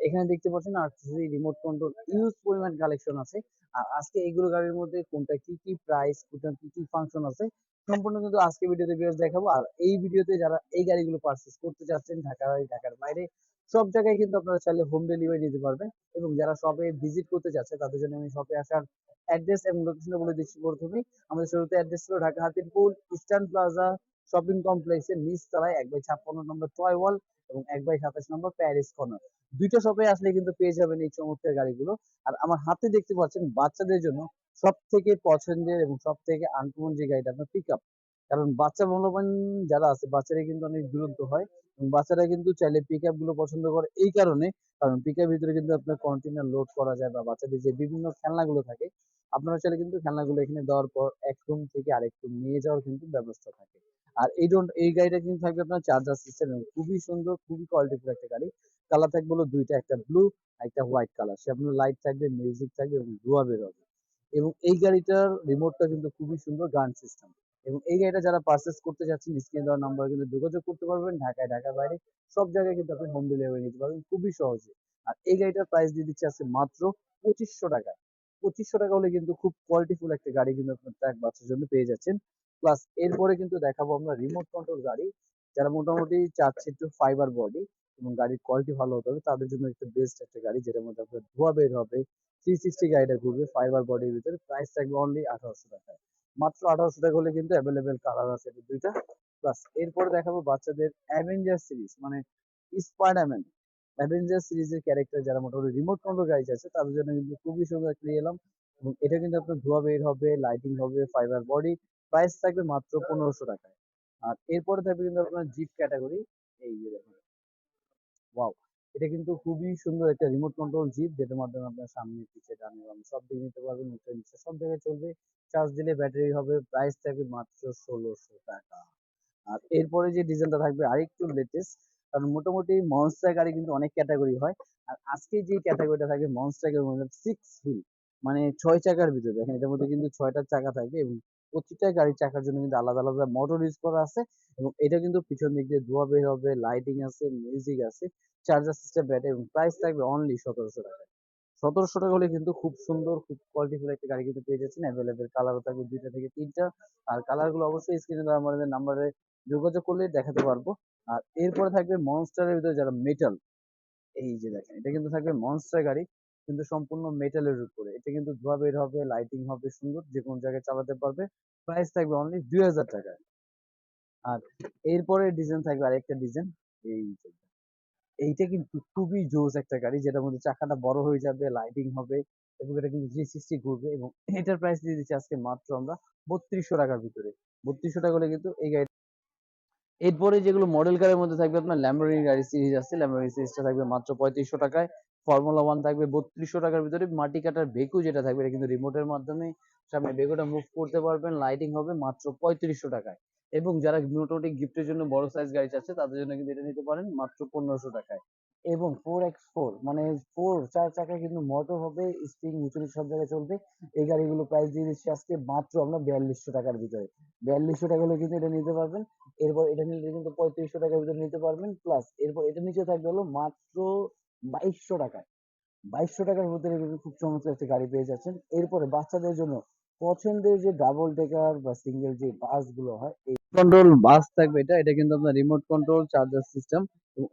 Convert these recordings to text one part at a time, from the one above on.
এখানে দেখতে পাচ্ছেন রিমোট কন্ট্রোল ইউজ কালেকশন আছে। আর আজকে এইগুলো গাড়ির মধ্যে কোনটা কি কি প্রাইস কোনটা কি কি ফাংশন আছে, সম্পূর্ণ কিন্তু আজকে দেখাবো। আর এই যারা এই করতে চাচ্ছেন, ঢাকার ঢাকার বাইরে সব জায়গায় কিন্তু আপনারা চাইলে হোম ডেলিভারি নিতে পারবেন এবং যারা শপে ভিজিট করতে চাচ্ছে তাদের জন্য আমি শপে আসার অ্যাড্রেস এবং লোকেশনটা বলে দিচ্ছি প্রথমেই। আমাদের শুরুতে অ্যাড্রেস ছিল Dhaka Hatirpool eastern plaza shopping কমপ্লেক্সের নিচ তলায় এক বাই ছাপ্পান্ন নম্বর টয় ওয়াল এবং এক বাই সাতাশ নম্বর প্যারিস কর্নার দুইটা শপে আসলে কিন্তু পেয়ে যাবেন এই চমৎকার গাড়িগুলো। আর আমার হাতে দেখতে পাচ্ছেন বাচ্চাদের জন্য সব থেকে পছন্দের এবং সব থেকে আনকমন যে গাড়িটা আপনার পিক আপ কারণ বাচ্চা মূল্যবান যারা আছে বাচ্চারা কিন্তু অনেক দুরন্ত হয়। বাচ্চারা কিন্তু চাইলে পিকগুলো পছন্দ করে এই কারণে, কারণ পিক ভিতরে কিন্তু আপনার কন্টেনার লোড করা যায় বা বাচ্চাদের যে বিভিন্ন খেলনাগুলো থাকে, আপনারা চাইলে কিন্তু খেলনাগুলো এখানে দেওয়ার পর এক রুম থেকে আরেক রুম নিয়ে যাওয়ার কিন্তু ব্যবস্থা থাকে। আর এই ডোন্ট এই গাড়িটা কিন্তু থাকবে আপনার চার্জার সিস্টেম খুবই সুন্দর, খুবই কোয়ালিটিফুল একটা গাড়ি। কালার থাকবে হলো দুইটা, একটা ব্লু একটা হোয়াইট কালার সে আপনার লাইট থাকবে মিউজিক থাকবে এবং ধোয়া বের হবে এবং এই গাড়িটার রিমোটটা কিন্তু খুবই সুন্দর গান সিস্টেম এবং এই গাড়িটা যারা পারচেস করতে যাচ্ছেন স্ক্রিন দেওয়ার নাম্বার কিন্তু যোগাযোগ করতে পারবেন। ঢাকায়, ঢাকার বাইরে সব জায়গায় কিন্তু আপনি হোম ডেলিভারি নিতে পারবেন। খুবই সহজে। আর এই গাড়িটার প্রাইস দিয়ে দিচ্ছে আছে মাত্র পঁচিশশো টাকা। পঁচিশশো টাকা হলে কিন্তু খুব কোয়ালিটিফুল একটা গাড়ি কিন্তু আপনার ট্র্যাক বাচ্চার জন্য পেয়ে যাচ্ছেন। প্লাস এরপরে কিন্তু দেখাবো আমরা রিমোট কন্ট্রোল গাড়ি। যারা মোটামুটি চাচ্ছে একটু ফাইবার বডি এবং গাড়ির কোয়ালিটি ভালো হতে হবে, তাদের জন্য একটু বেস্ট একটা গাড়ি, যেটার মধ্যে আপনার ধোয়া বের হবে। থ্রি সিক্সটি গাড়িটা ঘুরবে ফাইবার বডির ভিতরে। প্রাইস থাকবে অনলি আঠারোশো টাকায় মাত্র আঠারোশো টাকা হলে কিন্তু অ্যাভেলেবেল কালার আছে দুইটা। প্লাস এরপরে দেখাবো বাচ্চাদের অ্যাভেঞ্জার সিরিজ মানে স্পাইডারম্যান অ্যাভেঞ্জার সিরিজের ক্যারেক্টার যারা মোটামুটি রিমোট কন্ট্রোল গাড়ি আছে, তাদের জন্য কিন্তু খুবই সুন্দর একটা নিয়ে এলাম। এবং এটা কিন্তু আপনার ধোয়া বের হবে লাইটিং হবে ফাইবার বডি প্রাইস থাকবে মাত্র পনেরোশো টাকায়। আর এরপরে থাকবে কিন্তু আপনার জিপ ক্যাটাগরি এই যে দেখুন। ওয়াও এটা কিন্তু খুবই সুন্দর একটা রিমোট কন্ট্রোল জিপ যেটার মাধ্যমে আপনার সামনে পিছে ডানে বামে সব দিকে নিতে পারবেন নিচে নিচে সব জায়গায় চলবে। চার্জ দিলে ব্যাটারি হবে প্রাইস থাকবে মাত্র ষোলোশো টাকা। আর এরপরে যে ডিজাইনটা থাকবে আরেকটু লেটেস্ট কারণ মোটামুটি মনস্টার গাড়ি কিন্তু অনেক ক্যাটাগরি হয়। আর আজকে যে ক্যাটাগরিটা থাকবে মনস্টার গাড়ি সিক্স হুইল মানে ছয় চাকার ভিতরে। দেখেন, এটার মধ্যে কিন্তু ছয়টা চাকা থাকবে এবং প্রতিটা গাড়ির চাকার জন্য কিন্তু আলাদা আলাদা মোটর ইউজ করা আছে এবং এটা কিন্তু পিছন দিক দিয়ে ধোয়া বের হবে লাইটিং আছে মিউজিক আছে চার্জার সিস্টেম ব্যাটারি এবং প্রাইস থাকবে অনলি সতেরোশো টাকা। সতেরোশো টাকা হলে কিন্তু খুব সুন্দর, খুব কোয়ালিটিফুল একটা গাড়ি কিন্তু পেয়ে যাচ্ছেন। অ্যাভেলেবেল কালারও থাকবে দুইটা থেকে তিনটা। আর কালারগুলো অবশ্যই স্ক্রিনে দেওয়া আমাদের নাম্বারে যোগাযোগ করলে দেখাতে পারব। আর এরপরে থাকবে মনস্টারের ভিতরে যারা মেটাল এই যে দেখেন, এটা কিন্তু থাকবে মনস্টার গাড়ি। কিন্তু সম্পূর্ণ মেটালের উপরে। এটা কিন্তু ধোয়া বের হবে লাইটিং হবে সুন্দর যে কোনো জায়গায় চালাতে পারবে। প্রাইস থাকবে অনলি দুই হাজার টাকায় আর এরপরে ডিজাইন থাকবে আরেকটা ডিজাইন এই এইটা কিন্তু খুবই জোস একটা গাড়ি, যেটার মধ্যে চাকাটা বড় হয়ে যাবে লাইটিং হবে, এবং এটা কিন্তু জি সিক্সটি ঘুরবে, এবং এটার প্রাইস দিয়ে দিচ্ছি আজকে মাত্র আমরা বত্রিশশো টাকার ভিতরে। বত্রিশশো টাকা হলে কিন্তু এই গাড়ি এরপরে যেগুলো মডেল কারের মধ্যে থাকবে আপনার ল্যাম্বরগিনি গাড়ি সিরিজ আছে ল্যাম্বরগিনি সিরিজটা থাকবে মাত্র পঁয়ত্রিশশো টাকায়। ফর্মুলা ওয়ান থাকবে, বত্রিশশো টাকার ভিতরে মাটি কাটার বেকু যেটা থাকবে, এটা কিন্তু রিমোটের মাধ্যমে সামনে বেকুটা মুভ করতে পারবেন লাইটিং হবে মাত্র পঁয়ত্রিশশো টাকায়। এবং যারা মোটামুটি গিফটের জন্য বড় সাইজ গাড়ি চাচ্ছে, তাদের জন্য কিন্তু এটা নিতে পারেন মাত্র পনেরোশো টাকায়। এবং ফোর এক্স ফোর মানে ফোর চার চাকায় কিন্তু মোটর হবে স্প্রিং উঁচু সব জায়গায় চলবে। এই গাড়িগুলো প্রাইস দিয়ে দিচ্ছি আজকে মাত্র আমরা বিয়াল্লিশশো টাকার ভিতরে। বিয়াল্লিশশো টাকা হলে কিন্তু এটা নিতে পারবেন। এরপর এটা নিলে কিন্তু পঁয়ত্রিশশো টাকার ভিতরে নিতে পারবেন। প্লাস এরপর এটা নিচে থাকবে হলো মাত্র বাইশশো টাকায়। বাইশশো টাকার ভিতরে খুব চমৎকার একটা গাড়ি পেয়ে যাচ্ছেন। এরপরে বাচ্চাদের জন্য পছন্দের যে ডাবল টেকার বা সিঙ্গেল যে বাসগুলো হয়, এই কন্ট্রোল বাস থাকবে এটা। এটা কিন্তু আপনার রিমোট কন্ট্রোল চার্জার সিস্টেম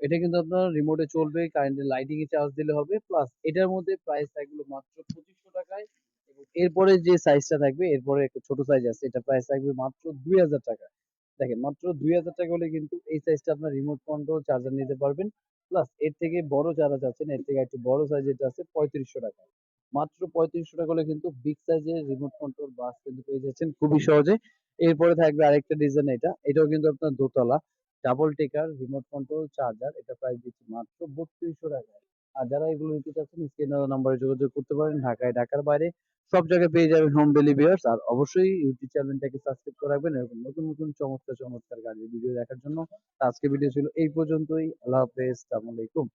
এটা কিন্তু আপনার রিমোটে চলবে কারেন্টের লাইটিং এ চার্জ দিলে হবে। প্লাস এটার মধ্যে প্রাইস থাকবে মাত্র পঁচিশশো টাকায় এবং এরপরে যে সাইজটা থাকবে, এরপরে একটা ছোট সাইজ আছে, এটা প্রাইস থাকবে মাত্র দুই হাজার টাকা দেখেন, মাত্র দুই হাজার টাকা হলে কিন্তু এই সাইজটা আপনার রিমোট কন্ট্রোল চার্জার নিতে পারবেন। প্লাস এর থেকে বড় যারা যাচ্ছেন এর থেকে একটু বড় সাইজ যেটা আছে পঁয়ত্রিশশো টাকা। মাত্র পঁয়ত্রিশশো টাকা হলে কিন্তু বিগ সাইজের রিমোট কন্ট্রোল বাস কিন্তু পেয়ে যাচ্ছেন খুবই সহজে। এরপরে থাকবে আরেকটা ডিজাইন এটা। এটাও কিন্তু আপনার দোতলা। Double decker remote control charger এটা প্রাইস দিচ্ছি মাত্র বত্রিশশো টাকায়। আর যারা এগুলো নিতে চাচ্ছেন, স্ক্রিনে নাম্বারে যোগাযোগ করতে পারেন। ঢাকায়, ঢাকার বাইরে সব জায়গায় পেয়ে যাবেন হোম ডেলিভারস আর অবশ্যই ইউটিউব চ্যানেলটাকে সাবস্ক্রাইব করে রাখবেন এরকম নতুন নতুন চমৎকার চমৎকার গাড়ির ভিডিও দেখার জন্য। আজকে ভিডিও ছিল এই পর্যন্তই। আল্লাহ হাফেজ। আসসালামু আলাইকুম।